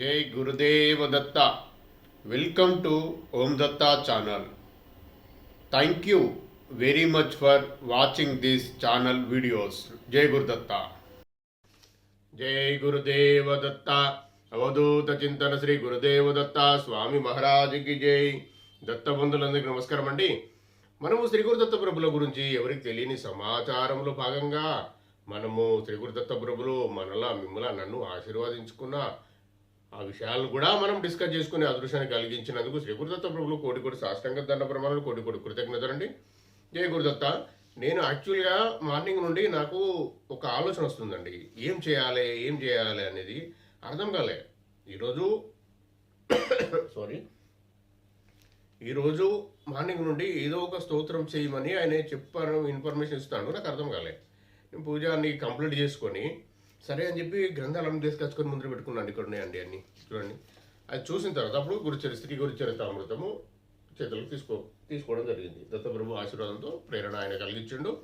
జై Gurudeva Datta. Welcome to Om Datta channel thank you very much for watching this channel videos జై గురుదత్త జై గురుదేవ దత్త అవధూత చింతన శ్రీ గురుదేవ దత్త స్వామి మహారాజుకి జై దత్త బంధులందరికీ నమస్కారం అండి. మనము శ్రీ గురుదత్త ప్రభుల గురించి ఎవరికి తెలియని సమాచారంలో భాగంగా మనము శ్రీ గురుదత్త ప్రభులు మనలా మిమ్మల్ని నన్ను ఆశీర్వదించుకున్న ఆ విషయాలను కూడా మనం డిస్కస్ చేసుకునే అదృశ్యాన్ని కలిగించినందుకు శ్రీ గురుదత్త ప్రభులు కోటి కోటి సాష్టంగ దండ ప్రమాణాలు కోటి కోటి కృతజ్ఞతలండి. జయ గురుదత్త. నేను యాక్చువల్గా మార్నింగ్ నుండి నాకు ఒక ఆలోచన వస్తుందండి. ఏం చేయాలి ఏం చేయాలి అనేది అర్థం కాలే. ఈరోజు సారీ. ఈరోజు మార్నింగ్ నుండి ఏదో ఒక స్తోత్రం చేయమని ఆయన చెప్పాను ఇన్ఫర్మేషన్ ఇస్తాను నాకు అర్థం కాలే. నేను పూజ కంప్లీట్ చేసుకొని సరే అని చెప్పి గ్రంథాలను తీసుకొచ్చుకొని ముందు పెట్టుకున్నాను ఇక్కడ ఉన్నాయండి అన్ని. చూడండి. అది చూసిన తర్వాత అప్పుడు గురుచరి స్త్రీ గురుచరిత అమృతము చేతులకు తీసుకో తీసుకోవడం జరిగింది. దత్తప్రభు ఆశీర్వాదంతో ప్రేరణ ఆయన కలిగించిండు.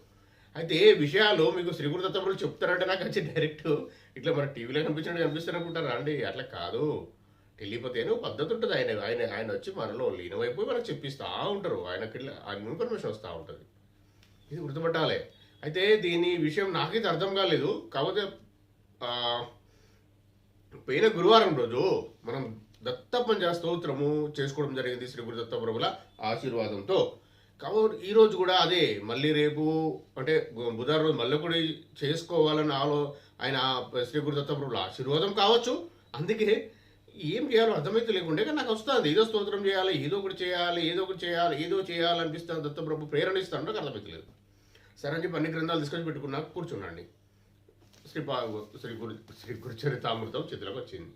అయితే ఏ విషయాలు మీకు శ్రీ గురు దత్తప్రభు చెప్తారంటే నాకు వచ్చి డైరెక్ట్ ఇట్లా మన టీవీలో కనిపించండి కనిపిస్తారు అనుకుంటారా అండి? అట్లా కాదు. టెలిపతి అని పద్ధతి ఉంటుంది. ఆయన ఆయన ఆయన వచ్చి మనలో లీనమైపోయి మనకు చెప్పిస్తూ ఉంటారు. ఆయనకి ఆయన ఇన్ఫర్మేషన్ వస్తూ ఉంటుంది. ఇది గుర్తుపట్టాలి. అయితే దీని విషయం నాకైతే అర్థం కాలేదు. కాకపోతే పోయిన గురువారం రోజు మనం దత్తపంచ స్తోత్రము చేసుకోవడం జరిగింది శ్రీ గురు దత్త ప్రభుల ఆశీర్వాదంతో కాబట్టి ఈరోజు కూడా అదే మళ్ళీ రేపు అంటే బుధవారం రోజు మళ్ళీ కూడా చేసుకోవాలని ఆలో ఆయన శ్రీ గురు దత్త ప్రభుల ఆశీర్వాదం కావచ్చు. అందుకే ఏం చేయాలో అర్థమైతే లేకుండే కానీ నాకు వస్తుంది. ఏదో స్తోత్రం చేయాలి ఏదో ఒకటి చేయాలి ఏదో ఒకటి చేయాలి ఏదో చేయాలనిపిస్తాను దత్తప్రభు ప్రేరణ ఇస్తాను నాకు అర్థమైతే లేదు. సరే అని చెప్పి అన్ని గ్రంథాలు తీసుకొచ్చి పెట్టుకున్నా కూర్చున్నాండి. శ్రీ శ్రీ గురు శ్రీ గురుచరితామృతం చేతిలోకి వచ్చింది.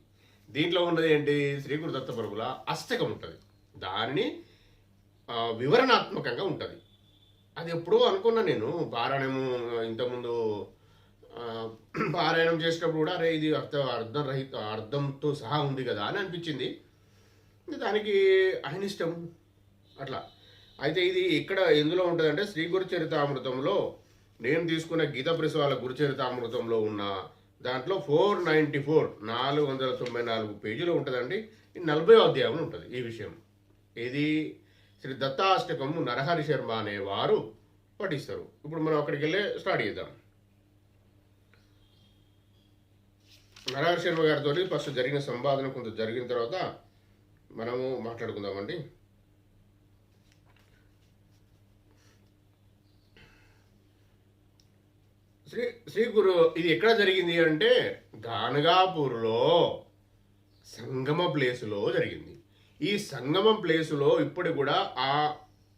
దీంట్లో ఉన్నది ఏంటి? శ్రీ గురుదత్త ప్రభుల అష్టకం ఉంటుంది. దానిని వివరణాత్మకంగా ఉంటుంది. అది ఎప్పుడో అనుకున్నా నేను పారాయణము ఇంతకుముందు పారాయణం చేసేటప్పుడు కూడా అరే ఇది అర్థ అర్థం రహిత అర్థంతో సహా ఉంది కదా అని అనిపించింది. దానికి ఆయన ఇష్టం అట్లా. అయితే ఇది ఇక్కడ ఎందులో ఉంటుందంటే శ్రీ గురుచరితామృతంలో నేను తీసుకున్న గీత ప్రసవాల గురుచరితామృతంలో ఉన్న దాంట్లో ఫోర్ నైంటీ ఫోర్ నాలుగు వందల తొంభై నాలుగు పేజీలో ఉంటుందండి. ఇది నలభై అధ్యాయంలో ఉంటుంది ఈ విషయం. ఇది శ్రీ దత్తాష్టకము నరహరి శర్మ అనేవారు పఠిస్తారు. ఇప్పుడు మనం అక్కడికి వెళ్ళే స్టార్ట్ చేద్దాం. నరహరి శర్మ గారితో ఫస్ట్ జరిగిన సంపాదన కొంత జరిగిన తర్వాత మనము మాట్లాడుకుందామండి. శ్రీ శ్రీ గురు ఇది ఎక్కడ జరిగింది అంటే గానగాపూర్లో సంగమ ప్లేసులో జరిగింది. ఈ సంగమం ప్లేసులో ఇప్పుడు కూడా ఆ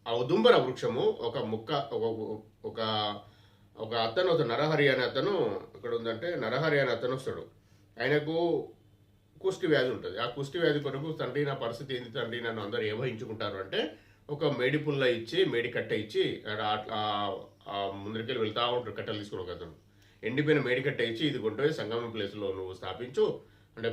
ఔదుంబర వృక్షము ఒక ముక్క ఒక- ఒక అతను ఒక నరహరి అనే అతను ఇక్కడ ఉందంటే నరహరి అనే అతను వస్తాడు. ఆయనకు కుష్టి వ్యాధి ఉంటుంది. ఆ కుష్టి వ్యాధి కొరకు తండ్రి నా పరిస్థితి ఏంది తండ్రి నన్ను అందరూ ఏమహించుకుంటారు అంటే ఒక మేడి పుల్ల ఇచ్చి మేడి కట్ట ఇచ్చి అట్లా ఆ- ముందరికెళ్ళి వెళ్తా ఉంటారు కట్టెలు తీసుకుని ఒక అతను. ఎండిపోయిన మేడికట్ట ఇచ్చి ఇది కొంటే సంగమం ప్లేస్లో నువ్వు స్థాపించు అంటే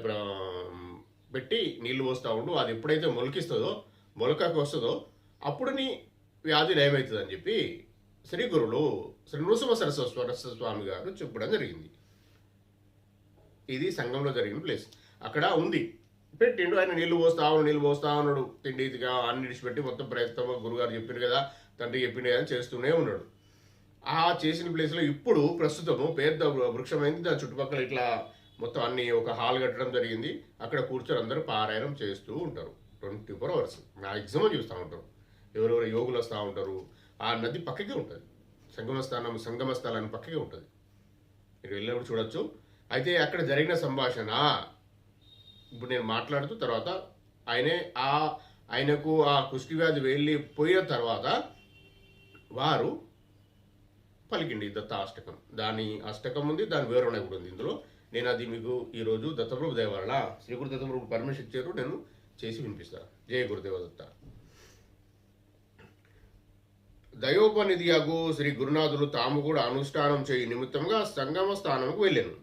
పెట్టి నీళ్ళు పోస్తూ ఉండు అది ఎప్పుడైతే మొలకిస్తుందో మొలకకు వస్తుందో అప్పుడు నీ వ్యాధి నయమవుతుంది అని చెప్పి శ్రీ గురువులు శ్రీ నృసింహ సరస్వతి స్వామి గారు చెప్పడం జరిగింది. ఇది సంఘంలో జరిగిన ప్లేస్. అక్కడ ఉంది. పెట్టిండు ఆయన నీళ్ళు పోస్తా ఉన్నాడు నీళ్ళు పోస్తా ఉన్నాడు. తిండి ఇదిగా అన్ని విడిచిపెట్టి మొత్తం ప్రయత్నం గురుగారు చెప్పిండు కదా తండ్రి చెప్పిండు కదా చేస్తూనే ఉన్నాడు. ఆ చేసిన ప్లేస్లో ఇప్పుడు ప్రస్తుతము పెద్ద వృక్షమైంది. దాని చుట్టుపక్కల ఇట్లా మొత్తం అన్ని ఒక హాల్ కట్టడం జరిగింది. అక్కడ కూర్చొని అందరూ పారాయణం చేస్తూ ఉంటారు. Twenty four hours. మ్యాక్సిమం చూస్తూ ఉంటారు. ఎవరెవరు యోగులు వస్తూ ఉంటారు. ఆ నది పక్కకే ఉంటుంది. సంగమ స్థానం సంగమ స్థలాన్ని పక్కకే ఉంటుంది. మీరు వెళ్ళినప్పుడు చూడొచ్చు. అయితే అక్కడ జరిగిన సంభాషణ ఇప్పుడు నేను మాట్లాడుతూ తర్వాత ఆయనే ఆ ఆయనకు ఆ కుష్టి వ్యాధి వెళ్ళి పోయిన తర్వాత వారు పలికిండి దత్త అష్టకం. దాని అష్టకం ఉంది దాని వివరణ కూడా ఉంది ఇందులో. నేను అది మీకు ఈరోజు దత్తప్రభు దేవాల శ్రీ గురు దత్తప్రభు పర్మిషన్ ఇచ్చారు నేను చేసి వినిపిస్తాను జయ గురుదేవ దత్త. దయోపనిధియగు శ్రీ గురునాథులు తాము కూడా అనుష్ఠానం చేయి నిమిత్తంగా సంగమ స్థానంకు వెళ్ళాను.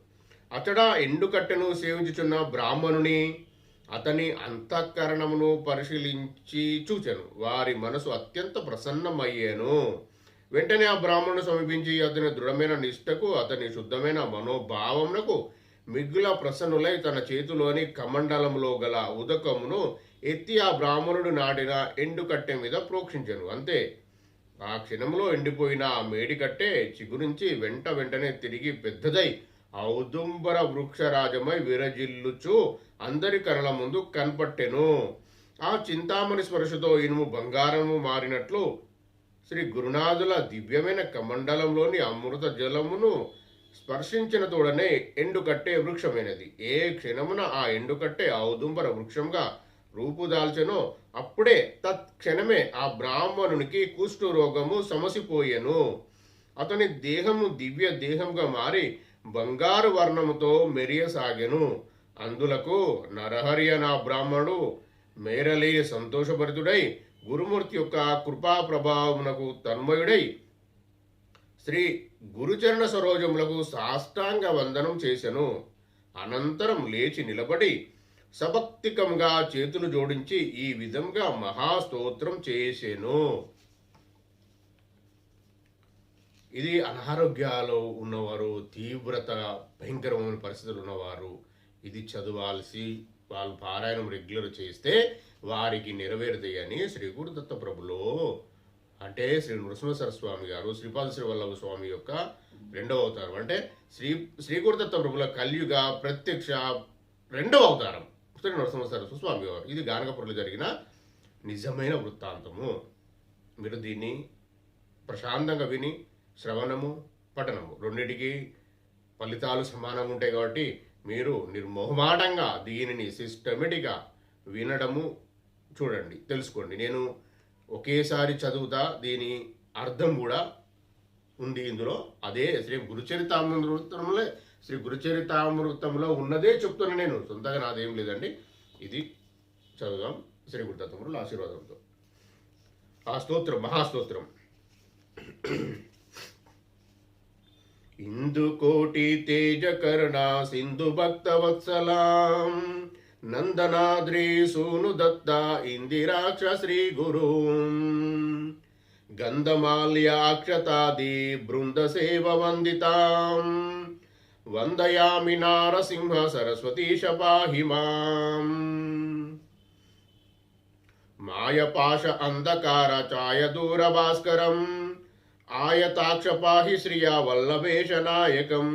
అతడ ఎండుకట్టెను సేవించుచున్న బ్రాహ్మణుని అతని అంతఃకరణమును పరిశీలించి చూచాను. వారి మనసు అత్యంత ప్రసన్నమయ్యాను. వెంటనే ఆ బ్రాహ్మణుడు సమీపించి అతని దృఢమైన నిష్టకు అతని శుద్ధమైన మనోభావమునకు మిగ్గుల ప్రసన్నులై తన చేతిలోని కమండలంలో గల ఉదకమును ఎత్తి ఆ బ్రాహ్మణుడు నాటిన ఎండుకట్టె మీద ప్రోక్షించను. అంతే. ఆ క్షణంలో ఎండిపోయిన ఆ మేడికట్టె చిగురించి వెంట వెంటనే తిరిగి పెద్దదై ఔదుంబర వృక్షరాజమై విరజిల్లుచు అందరి కనుల ముందు కనపట్టెను. ఆ చింతామణి స్పర్శతో ఇనుము బంగారము మారినట్లు శ్రీ గురునాథుల దివ్యమైన కమండలంలోని అమృత జలమును స్పర్శించిన తోడనే ఎండుకట్టే వృక్షమైనది. ఏ క్షణమున ఆ ఎండుకట్టే ఔదుంబర వృక్షంగా రూపుదాల్చెనో అప్పుడే తత్క్షణమే ఆ బ్రాహ్మణునికి కుష్ఠు రోగము సమసిపోయెను. అతని దేహము దివ్య దేహంగా మారి బంగారు వర్ణముతో మెరియసాగెను. అందులకు నరహరి నా బ్రాహ్మణుడు మేరలేని సంతోషభరితుడై గురుమూర్తి యొక్క కృపా ప్రభావమునకు తన్మయుడై శ్రీ గురుచరణ సరోజములకు సాష్టాంగ వందనం చేసెను. అనంతరం లేచి నిలబడి సభక్తికంగా చేతులు జోడించి ఈ విధంగా మహాస్తోత్రం చేసెను. ఇది అనారోగ్యాలు ఉన్నవారు తీవ్రత భయంకరమైన పరిస్థితులు ఉన్నవారు ఇది చదవాల్సి వాళ్ళు పారాయణం రెగ్యులర్ చేస్తే వారికి నెరవేరుతాయని శ్రీ గురుదత్త ప్రభులో. అంటే శ్రీ నృసింహేశ్వర స్వామి గారు శ్రీపాద శ్రీవల్లభ స్వామి యొక్క రెండవ అవతారం. అంటే శ్రీ శ్రీ గురుదత్త ప్రభుల కలియుగ ప్రత్యక్ష రెండవ అవతారం. శ్రీ నృసింహేశ్వర స్వామి గారు ఇది గానకపురంలో జరిగిన నిజమైన వృత్తాంతము. మీరు దీన్ని ప్రశాంతంగా విని శ్రవణము పఠనము. రెండింటికి ఫలితాలు సమానంగా ఉంటాయి కాబట్టి మీరు నిర్మోహమాటంగా దీనిని సిస్టమేటిక్గా వినడము చూడండి తెలుసుకోండి. నేను ఒకేసారి చదువుతా దీని అర్థం కూడా ఉంది ఇందులో. అదే శ్రీ గురుచరితామృతంలో శ్రీ గురుచరితామృతంలో ఉన్నదే చెప్తున్నాను నేను. సొంతగా నాదేం లేదండి. ఇది చదువుదాం శ్రీ గురుదత్తములు ఆశీర్వాదంతో. ఆ స్తోత్రం మహాస్తోత్రం. ఇందుకోటి తేజకర్ణ సింధు భక్త వత్సలాం. నందనాద్రి సూను దత్త ఇందిరాక్ష శ్రీ గురు. గంధమాల్యాక్షతాది బృంద సేవ వందితాం. వందయామి నారసింహ సరస్వతీశ పాహి మాం. మాయపాశ అంధకార ఛాయ దూర భాస్కరం. ఆయతాక్షపాహి శ్రియా వల్లభేష నాయకం.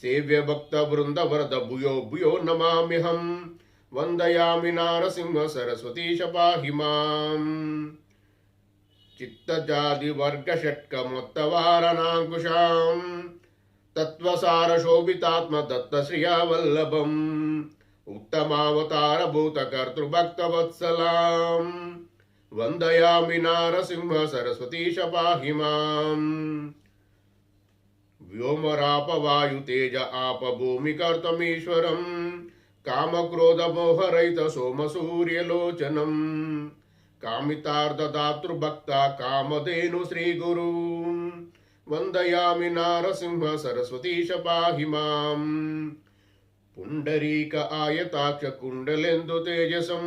సేవ్య భక్త బృంద వరద భూయో భూయో నమామిహం వందయామి నారసింహ సరస్వతీశ పాహి మాం. చిత్తజాది వర్గ షట్క మొత్తవారణాంకుశాం తత్వసార శోభితాత్మ దత్త శ్రియా వల్లభం. ఉత్తమావతార భూత కర్తృభక్తవత్సలాం వందయామి నారసింహ సరస్వతీశ పాహి మాం వ్యోమరాపవాయు తేజ ఆప భూమి కర్తమీశ్వరం కామక్రోధ మోహరహిత కామితార్థదాతృభక్త కామధేను శ్రీగురు వందయామి నారసింహ సరస్వతీశ పాహి మాం పుండరీక ఆయతాక్ష కుండలెందు తేజసం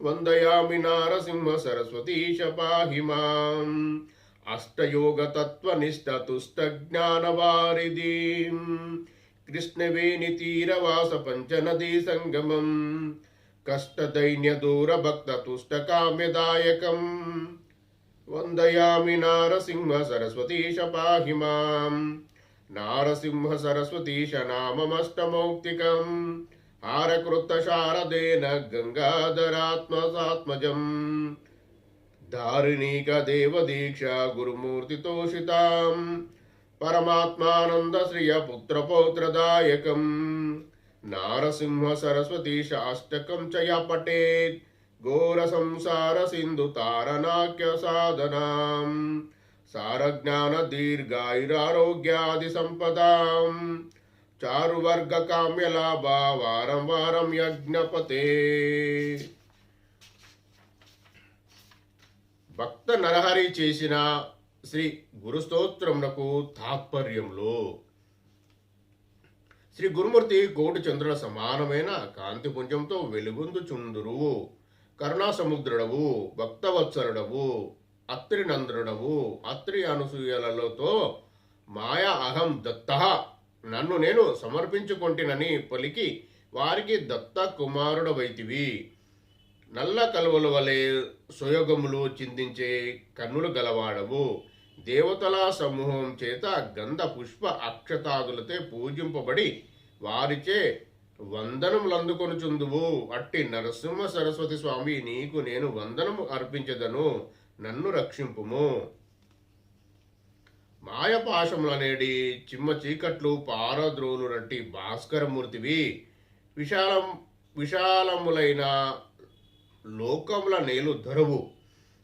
वन्दयामि नारसिंह सरस्वतीश पाहि माम्। अष्टयोग तत्त्वनिष्टतुष्टज्ञानवारिधिम् कृष्णवेणितीरवासपञ्च कष्टदैन्यदूरभक्ततुष्टकाम्यदायकम्। वन्दयामि नारसिंह सरस्वतीश पाहि माम्। नारसिंह सरस्वतीश नाममष्टमौक्तिकम्। నారసింహ హారకృత శారదేన గంగాధరాత్మసాత్మజం. దారిణీక దేవదీక్ష గురుమూర్తితోషితాం పరమాత్మానంద శ్రియ పుత్రపౌత్రదాయకం. నారసింహ సరస్వతి శాష్టకం చయ య ఘోర సంసార సింధు తారనాక్య సాధనాం. సారజ్ఞాన దీర్ఘాయురారోగ్యాది సంపదాం. చారువర్గ వారం వారం యజ్ఞపతే భక్త నరహరి చేసిన శ్రీ గురుస్తోత్రమునకు తాత్పర్యంలో శ్రీ గురుమూర్తి కోటి చంద్రుల సమానమైన కాంతిపుంజంతో వెలుగొందుచుందురు కరుణాసముద్రుడవు భక్తవత్సరుడవు అత్రి నంద్రుడవు అత్రి అనసూయలతో మాయా అహం దత్త. నన్ను నేను సమర్పించుకొంటినని పలికి వారికి దత్త కుమారుడవైతివి నల్ల కలువల వలె సుయోగములు చిందించే కన్నులు గలవాడవు. దేవతల సమూహం చేత గంధ పుష్ప అక్షతాదులతో పూజింపబడి వారిచే వందనములు అందుకొనుచుందువు. అట్టి నరసింహ సరస్వతి స్వామి నీకు నేను వందనము అర్పించదను. నన్ను రక్షింపుము. మాయపాశములనేడి చిమ్మ చీకట్లు పారద్రోలు నట్టి భాస్కరమూర్తివి. విశాలం విశాలములైన లోకముల నేలు ధరవు.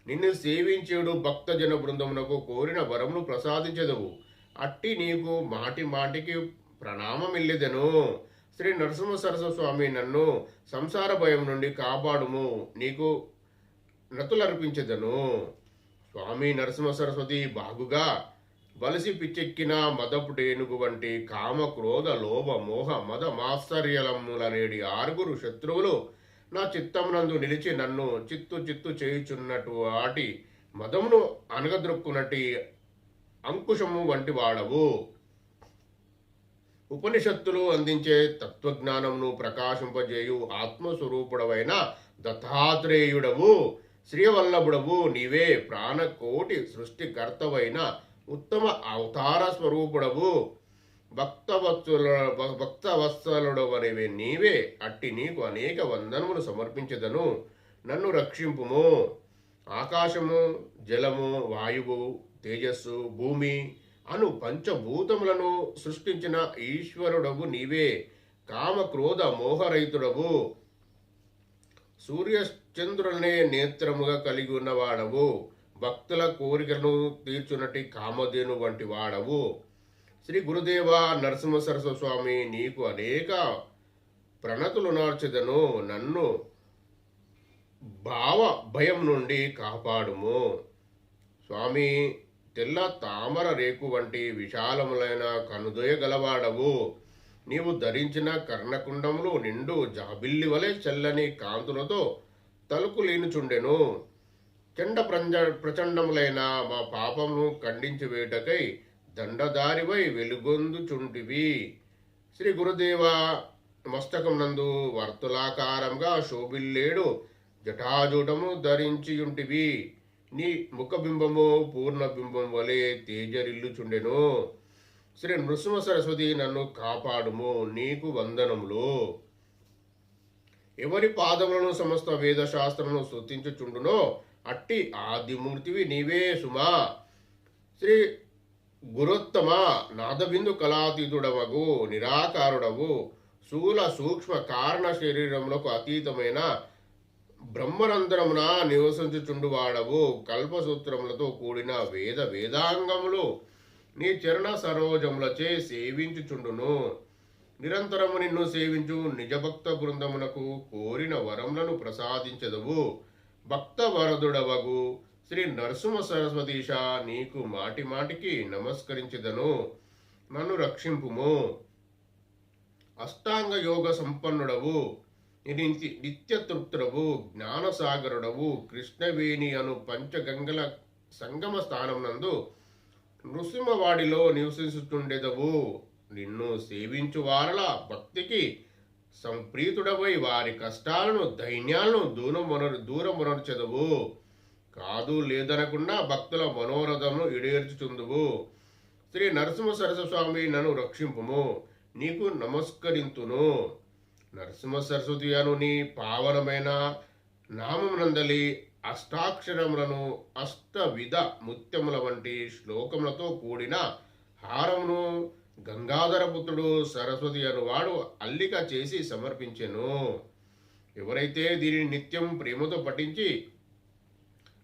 నిన్ను సేవించేడు భక్తజన బృందమునకు కోరిన వరమును ప్రసాదించదవు. అట్టి నీకు మాటి మాటికి ప్రణామమిల్లెదను. శ్రీ నరసింహ సరస్వ స్వామి నన్ను సంసార భయం నుండి కాపాడుము. నీకు నతులర్పించదను. స్వామి నరసింహ సరస్వతి బాగుగా వలసి పిచ్చెక్కిన మదపుటేనుగు వంటి కామ క్రోధ లోభ మోహ మద మాత్సర్యలములనేడి ఆరుగురు శత్రువులు నా చిత్తమునందు నిలిచి నన్ను చిత్తు చిత్తు చేయుచున్నట్టు ఆటి మదమును అనగద్రొక్కునట్టి అంకుశము వంటి వాడవు. ఉపనిషత్తులు అందించే తత్వజ్ఞానమును ప్రకాశింపజేయు ఆత్మస్వరూపుడవైన దత్తాత్రేయుడవు. శ్రీవల్లభుడవు నీవే ప్రాణకోటి సృష్టికర్తవైన ఉత్తమ అవతార స్వరూపుడవు. భక్తవత్సల అనేవి నీవే. అట్టి నీకు అనేక వందనములు సమర్పించదను. నన్ను రక్షింపుము. ఆకాశము జలము వాయువు తేజస్సు భూమి అను పంచభూతములను సృష్టించిన ఈశ్వరుడవు నీవే. కామ క్రోధ మోహరహితుడవు. సూర్యచంద్రులనే నేత్రముగా కలిగి ఉన్నవాడవు. భక్తుల కోరికలను తీర్చునటి కామధేను వంటి వాడవు. శ్రీ గురుదేవ నరసింహ సరస్వ స్వామి నీకు అనేక ప్రణతులు నార్చదను. నన్ను భావ భయం నుండి కాపాడుము. స్వామి తెల్ల తామర రేకు వంటి విశాలములైన కనుదొయ గలవాడవు. నీవు ధరించిన కర్ణకుండములు నిండు జాబిల్లి వలె చల్లని కాంతులతో తలుపు లేనుచుండెను చండ ప్రంజ ప్రచండములైన మా పాపమును ఖండించి వేటకై దండదారివై వెలుగొందుచుంటివి. శ్రీ గురుదేవ మస్తకం నందు వర్తులాకారంగా శోభిల్లేడు జటాజూటము ధరించియుంటివి. నీ ముఖబింబము పూర్ణబింబం వలె తేజరిల్లుచుండెను. శ్రీ నృసింహ సరస్వతి నన్ను కాపాడుము నీకు వందనములు. ఎవరి పాదములను సమస్త వేద శాస్త్రమును అట్టి ఆదిమూర్తివి నీవే సుమా. శ్రీ గురోత్తమ నాదబిందు కళాతీతుడవగు నిరాకారుడవు. స్థూల సూక్ష్మ కారణ శరీరములకు అతీతమైన బ్రహ్మరంధ్రమున నివసించుచుండువాడవు. కల్పసూత్రములతో కూడిన వేద వేదాంగములు నీ చరణ సరోజములచే సేవించుచుండును. నిరంతరము నిన్ను సేవించు నిజభక్త బృందమునకు కోరిన వరములను ప్రసాదించదవు. భక్త వరదుడవగు శ్రీ నరసింహ సరస్వతీశ నీకు మాటి మాటికి నమస్కరించదను. నన్ను రక్షింపుము. అష్టాంగ యోగ సంపన్నుడవు. నిరించి నిత్య జ్ఞానసాగరుడవు. కృష్ణవేణి అను పంచగంగల సంగమ స్థానం నందు నృసింహవాడిలో నివసిస్తుండేదవు. నిన్ను సేవించు వారల భక్తికి సంప్రీతుడవై వారి కష్టాలను దైన్యాలను దూరం దూరమునర్చెదవు కాదు లేదనకుండా భక్తుల మనోరథమును ఈడేర్చుచుందువు. శ్రీ నరసింహ సరస్వ స్వామి నన్ను రక్షింపుము నీకు నమస్కరింతును. నరసింహ సరస్వతి అను నీ పావనమైన నామమునందలి అష్టాక్షరములను అష్టవిధ ముత్యముల వంటి శ్లోకములతో కూడిన హారమును గంగాధర పుత్రుడు సరస్వతి అనువాడు అల్లిక చేసి సమర్పించెను. ఎవరైతే దీనిని నిత్యం ప్రేమతో పఠించి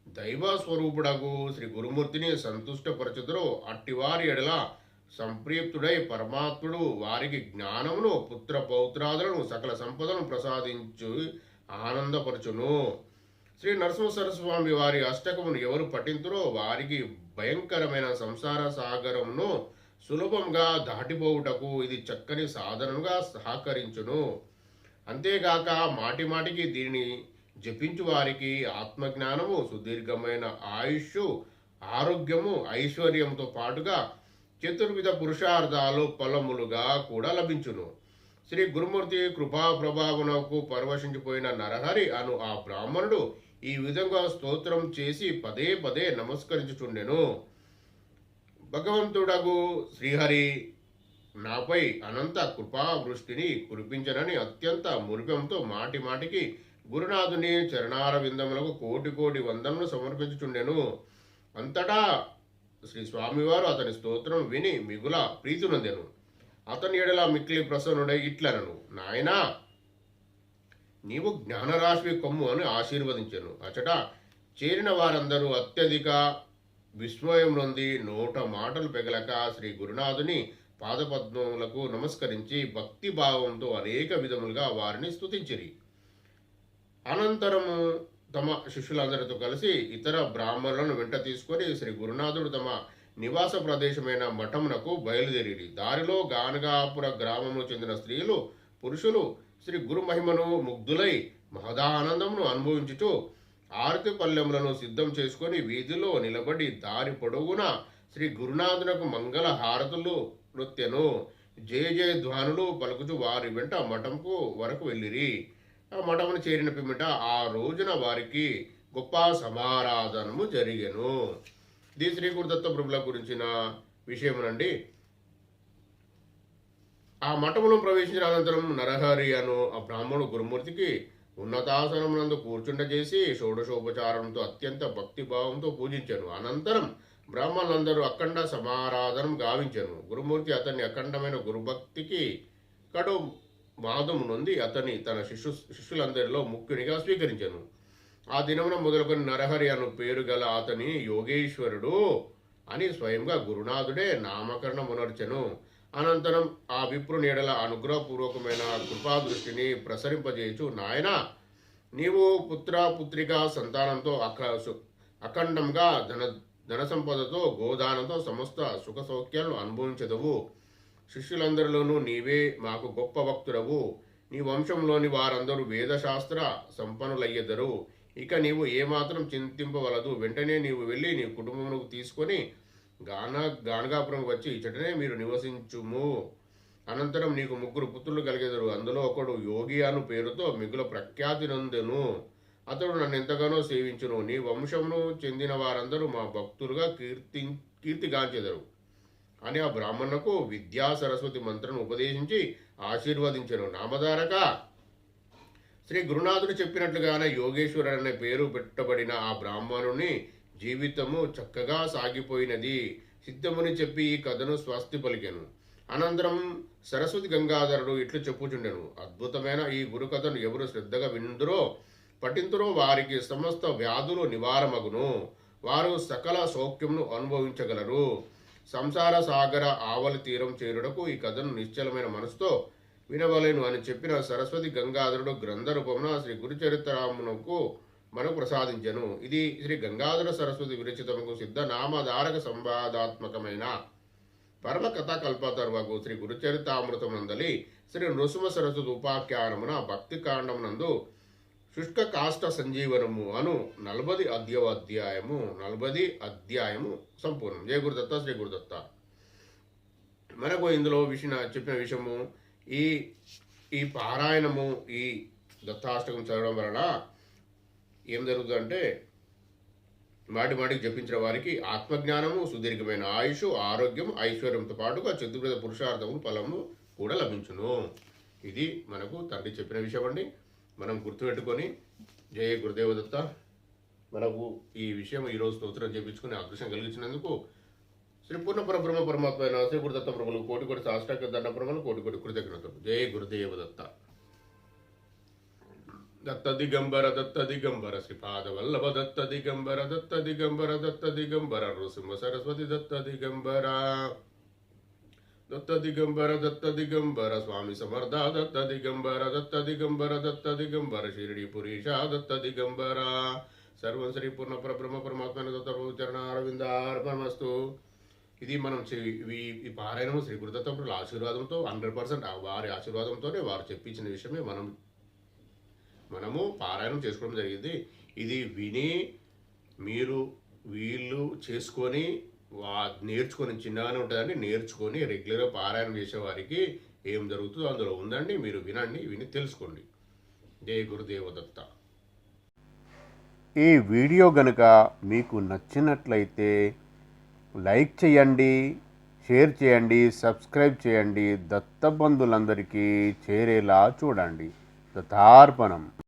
దైవస్వరూపుడకు శ్రీ గురుమూర్తిని సంతుష్టపరచుదరో అట్టివారి ఎడల సంప్రీప్తుడై పరమాత్ముడు వారికి జ్ఞానమును పుత్ర పౌత్రాదులను సకల సంపదను ప్రసాదించు ఆనందపరచును. శ్రీ నరసింహ సరస్వామి వారి అష్టకమును ఎవరు పఠింతురో వారికి భయంకరమైన సంసార సాగరమును సులభంగా దాటిపోవుటకు ఇది చక్కని సాధనగా సహకరించును. అంతేగాక మాటిమాటికి దీనిని జపించు వారికి ఆత్మజ్ఞానము సుదీర్ఘమైన ఆయుష్ ఆరోగ్యము ఐశ్వర్యంతో పాటుగా చతుర్విధ పురుషార్థాలు ఫలములుగా కూడా లభించును. శ్రీ గురుమూర్తి కృపా ప్రభావనకు పరవశించిపోయిన నరహరి అను ఆ బ్రాహ్మణుడు ఈ విధంగా స్తోత్రం చేసి పదే పదే నమస్కరించుచుండెను. భగవంతుడగు శ్రీహరి నాపై అనంత కృపావృష్టిని కురిపించనని అత్యంత మురిపంతో మాటి మాటికి గురునాథుని చరణారవిందములకు కోటి కోటి వందనలు సమర్పించుచుండెను. అంతటా శ్రీ స్వామివారు అతని స్తోత్రం విని మిగుల ప్రీతునందెను. అతని ఎడల మిక్కిలి ప్రసన్నుడై ఇట్లనను నాయనా నీవు జ్ఞానరాశి కొమ్ము అని ఆశీర్వదించను. అచట చేరిన వారందరూ అత్యధిక విస్మయం నొంది నూట మాటలు పెగలక శ్రీ గురునాథుని పాదపద్మములకు నమస్కరించి భక్తి భావంతో అనేక విధములుగా వారిని స్తుతించిరి. అనంతరము తమ శిష్యులందరితో కలిసి ఇతర బ్రాహ్మణులను వెంట తీసుకొని శ్రీ గురునాథుడు తమ నివాస ప్రదేశమైన మఠమునకు బయలుదేరి దారిలో గానగాపుర గ్రామము చెందిన స్త్రీలు పురుషులు శ్రీ గురు మహిమను ముగ్ధులై మహదానందమును అనుభవించుచు ఆరతి పల్లెములను సిద్ధం చేసుకొని వీధిలో నిలబడి దారి పొడవునా శ్రీ గురునాథునకు మంగళ హారతులు నృత్యను జయ జయ ధ్వానులు పలుకుచు వారి వెంట మఠంకు వరకు వెళ్ళిరి. ఆ మఠమును చేరిన పిమ్మట ఆ రోజున వారికి గొప్ప సమారాధనము జరిగెను. ఇది శ్రీ గురుదత్త ప్రభుల గురించిన విషయమునండి. ఆ మఠమును ప్రవేశించిన అనంతరం నరహరి అను ఆ బ్రాహ్మణుడు గురుమూర్తికి ఉన్నతాసనమునందు కూర్చుండజేసి షోడశోపచారంతో అత్యంత భక్తిభావంతో పూజించాను. అనంతరం బ్రాహ్మణులందరూ అఖండ సమారాధనం గావించాను. గురుమూర్తి అతన్ని అఖండమైన గురుభక్తికి కడు మాదము నుండి అతని తన శిష్యు శిష్యులందరిలో ముఖ్యునిగా స్వీకరించాను. ఆ దినమున మొదలుకొని నరహరి అను పేరు గల అతని యోగేశ్వరుడు అని స్వయంగా గురునాథుడే నామకరణమునర్చెను. అనంతరం ఆ విప్రు నీడల అనుగ్రహపూర్వకమైన కృపాదృష్టిని ప్రసరింపజేయచు నాయన నీవు పుత్ర పుత్రిక సంతానంతో అఖ సు- అఖండంగా ధన ధన సంపదతో గోదానంతో సమస్త సుఖ సౌఖ్యాలను అనుభవించదవు. శిష్యులందరిలోనూ నీవే మాకు గొప్ప భక్తుడవు. నీ వంశంలోని వారందరూ వేదశాస్త్ర సంపన్నులయ్యెదరు. ఇక నీవు ఏమాత్రం చింతింపవలదు. వెంటనే నీవు వెళ్ళి నీ కుటుంబమునకు తీసుకొని గాన గానగాపురం వచ్చి ఇచ్చటనే మీరు నివసించుము. అనంతరం నీకు ముగ్గురు పుత్రులు కలిగెదరు. అందులో ఒకడు యోగి అను పేరుతో మిగుల ప్రఖ్యాతి నందును. అతడు నన్ను ఎంతగానో సేవించును. నీ వంశమును చెందిన వారందరూ మా భక్తులుగా కీర్తి కీర్తిగాంచెదరు. అని ఆ బ్రాహ్మణులకు విద్యా సరస్వతి మంత్రను ఉపదేశించి ఆశీర్వదించను. నామధారక! శ్రీ గురునాథుడు చెప్పినట్లుగానే యోగేశ్వర అనే పేరు పెట్టబడిన ఆ బ్రాహ్మణుని జీవితము చక్కగా సాగిపోయినది. సిద్ధముని చెప్పి ఈ కథను స్వస్తి పలికెను. అనంతరం సరస్వతి గంగాధరుడు ఇట్లు చెప్పుచుండెను. అద్భుతమైన ఈ గురుకథను ఎవరు శ్రద్ధగా విందురో పఠింతురో వారికి సమస్త వ్యాధులు నివారమగును. వారు సకల సౌఖ్యమును అనుభవించగలరు. సంసార సాగర ఆవలి తీరం చేరుటకు ఈ కథను నిశ్చలమైన మనసుతో వినవలేను అని చెప్పిన సరస్వతి గంగాధరుడు గ్రంథరూపమున శ్రీ గురుచరిత్రమునకు మనకు ప్రసాదించెను ఇది శ్రీ గంగాధర సరస్వతి విరచితముకు సిద్ధ నామధారక సంవాదాత్మకమైన పరమ కథా కల్పతర్వకు శ్రీ గురుచరితామృతమునందలి శ్రీ నృసింహ సరస్వతి ఉపాఖ్యానమున భక్తి కాండమునందు శుష్క కాష్ట సంజీవనము అను నలభది అద్యవ అధ్యాయము నలభది అధ్యాయము సంపూర్ణం. జయ గురుదత్త శ్రీ గురుదత్త. మనకు ఇందులో విషయ చెప్పిన విషయము ఈ ఈ పారాయణము ఈ దత్తాష్టకం చదవడం వలన ఏం జరుగుతుందంటే మాటి మాటికి జపించిన వారికి ఆత్మజ్ఞానము సుదీర్ఘమైన ఆయుష్ ఆరోగ్యం ఐశ్వర్యంతో పాటుగా చతుర్వేద పురుషార్థము ఫలము కూడా లభించును. ఇది మనకు తండ్రి చెప్పిన విషయం అండి మనం గుర్తుపెట్టుకొని జయ గురుదేవదత్త మనకు ఈ విషయం ఈరోజు స్తోత్రం చేపించుకుని అదృష్టం కలిగించినందుకు శ్రీ పూర్ణ పరబ్రహ్మ పరమాత్మ శ్రీ గురుదత్త ప్రభులు కోటి కోటి సాష్టాక దండ ప్రభులు కోటి కోటి కృతజ్ఞతలు. జయ గురుదేవదత్త దత్త దిగంబర దత్త దిగంబర శ్రీపాద వల్లభ దత్త దిగంబర దత్త దిగంబర దత్త దిగంబర నృసింహ సరస్వతి దత్త దిగంబర దత్త దిగంబర దత్త దిగంబర స్వామి సమర్థ దత్త దిగంబర దత్త దిగంబర దత్త దిగంబర షిరిడి పురీష దత్త దిగంబర సర్వం శ్రీ పూర్ణ పరబ్రహ్మ పరమాత్మ దత్త చరణ అరవిందార్పణమస్తు ఇది మనం ఈ పారాయణము శ్రీ గురుదత్తపుల ఆశీర్వాదంతో హండ్రెడ్ పర్సెంట్ వారి ఆశీర్వాదంతోనే వారు చెప్పించిన విషయమే మనం మనము పారాయణం చేసుకోవడం జరిగింది. ఇది విని మీరు వీళ్ళు చేసుకొని వా నేర్చుకొని చిన్నగానే ఉంటుందండి. నేర్చుకొని రెగ్యులర్గా పారాయణం చేసేవారికి ఏం జరుగుతుందో అందులో ఉందండి. మీరు వినండి విని తెలుసుకోండి. జయ గురుదేవదత్త ఈ వీడియో గనుక మీకు నచ్చినట్లయితే లైక్ చేయండి షేర్ చేయండి సబ్స్క్రైబ్ చేయండి. దత్తబంధులందరికీ చేరేలా చూడండి. దత్తార్పణం.